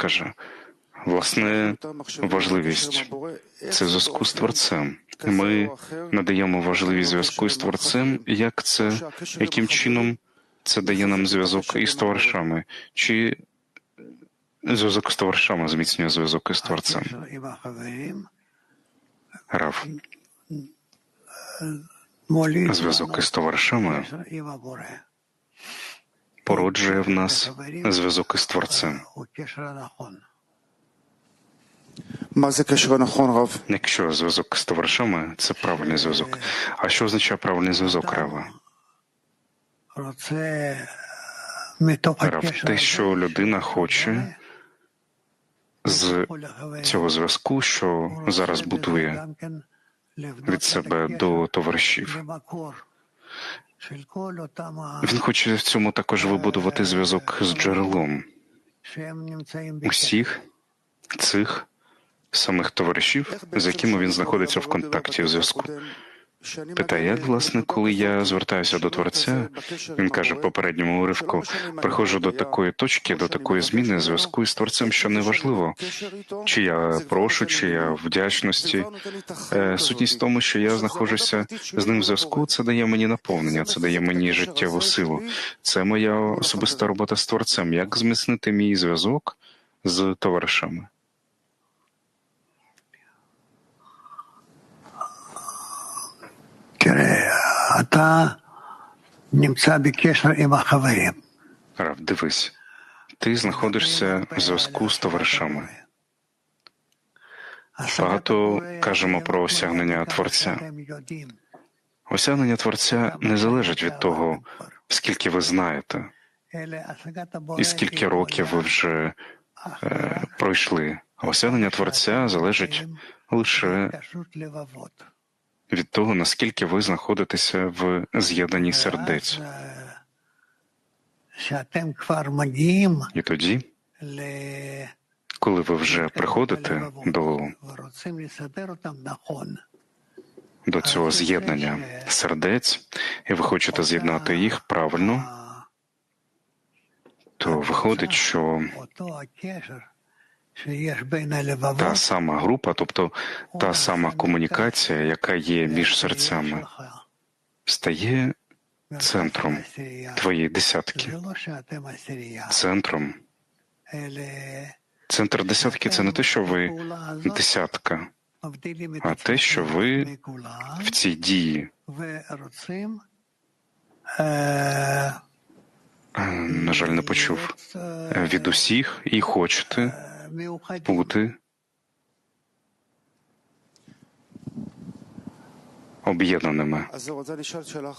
каже, власне, важливість це зв'язку з творцем. Ми надаємо важливість зв'язку з творцем, як це, яким чином це дає нам зв'язок із товаришами, чи зв'язок з товаришами зміцнює зв'язок із творцем. Рав. Зв'язок із товаришами породжує в нас зв'язок із Творцем. Якщо зв'язок з товаришами, це правильний зв'язок. А що означає правильний зв'язок Рава? Рав те, що людина хоче з цього зв'язку, що зараз будує від себе до товаришів. Він хоче в цьому також вибудувати зв'язок з джерелом усіх цих самих товаришів, з якими він знаходиться в контакті в зв'язку. Питає, як власне, коли я звертаюся до Творця, він каже попередньому уривку, приходжу до такої точки, до такої зміни зв'язку із Творцем, що неважливо, чи я прошу, чи я вдячності. Е, Сутність в тому, що я знаходжуся з ним в зв'язку, це дає мені наповнення, це дає мені життєву силу. Це моя особиста робота з Творцем. Як зміцнити мій зв'язок з товаришами? Рав, дивись, ти знаходишся в зв'язку з товаришами. Багато кажемо про осягнення Творця. Осягнення Творця не залежить від того, скільки ви знаєте, і скільки років ви вже е, пройшли. А Осягнення Творця залежить лише від того, наскільки ви знаходитеся в з'єднанні сердець. І тоді, коли ви вже приходите до до цього з'єднання сердець, і ви хочете з'єднати їх правильно, то виходить, що та сама група, тобто та сама комунікація, яка є між серцями, стає центром твоєї десятки, центром. Центр десятки це не те, що ви десятка, а те, що ви в цій дії е, на жаль, не почув е, від усіх і хочете бути об'єднаними.